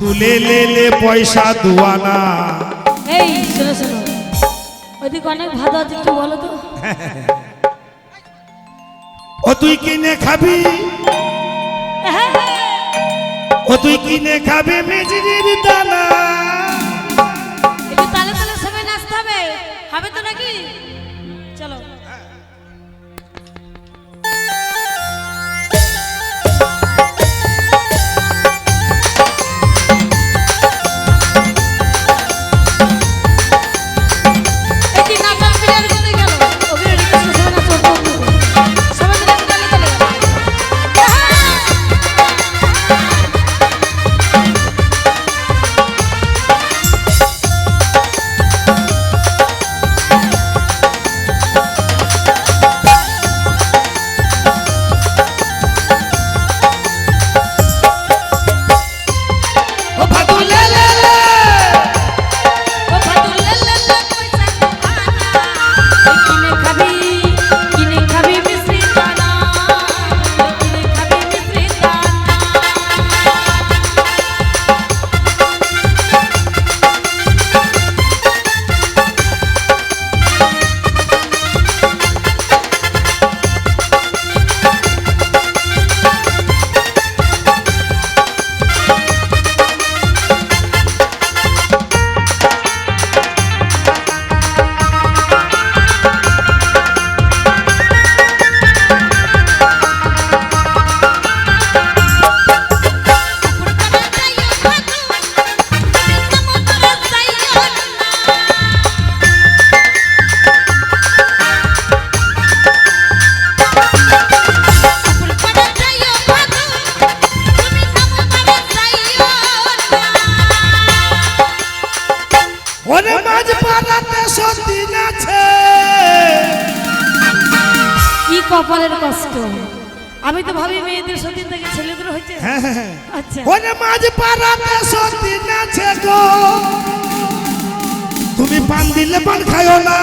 তুলে লেলে পয়সা দুয়ানা। এই শোনো শোনো। ওইদিকে অনেক ভালো আছে একটু বলো তো। ও তুই কিনে খাবি? হ্যাঁ, ও তুই কিনে খাবি মেজিরির দানা? তালে তালে সবাই নাচতে হবে। হবে তো নাকি? চলো। কিনে ওরে পাড়াতে সতীন আছে। কি কপালের কষ্ট? আমি তো ভাবি মেয়েদের সতীন থেকে ছেলেদের হয়েছে। হ্যাঁ, হ্যাঁ, হ্যাঁ। আচ্ছা। ওরে মাঝ পাড়াতে সতীন আছে গো। তুমি পান দিলে পান খায়ো না।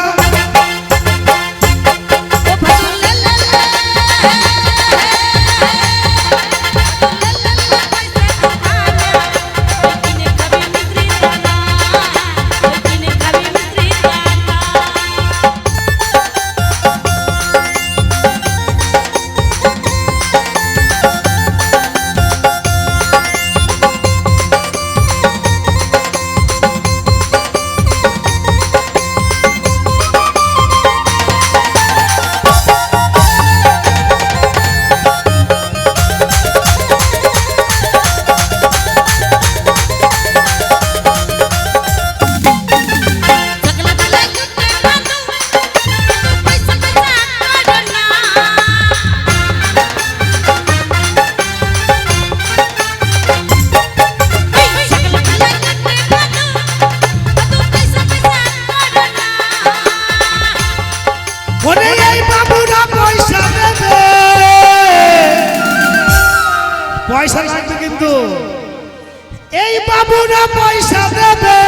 এই বাবুরা পয়সা দেবে।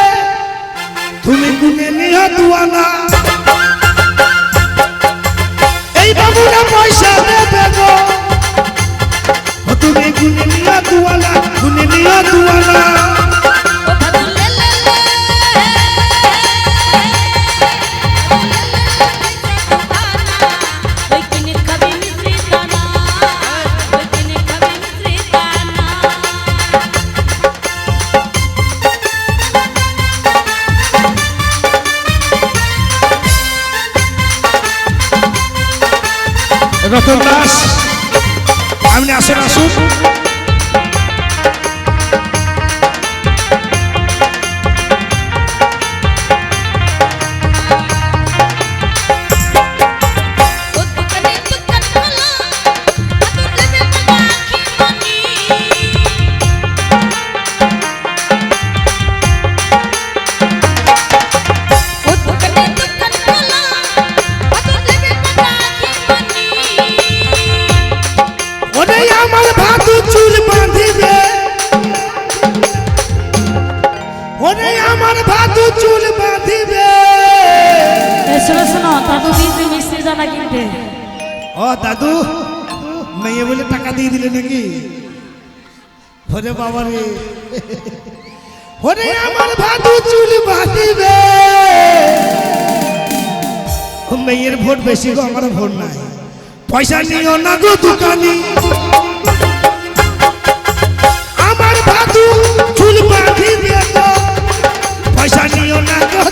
তুমি গুনে নিও দুয়ানা এই বাবুরা পয়সা দেবে গো। তুমি গুনে নিও দুয়ানা গুনে দুয়ানা রতন দাস। আপনি আসেন আসুন ভাদু চুল বাঁধিবে। শোনো শোনো দাদু দিয়েছে মিষ্টি দানা কিনতে। ও দাদু মেয়ে বলে টাকা দিয়ে দিলে নাকি? ওরে বাবা রে। ওরে আমার ভাদু চুল বাঁধিবে। মেয়ের ভোট বেশি গো আমার ভোট নাই। পয়সা নিও না গো দোকানি। আমার ভাদু চুল বাঁধিবে। গো পয়সা নিও না গো।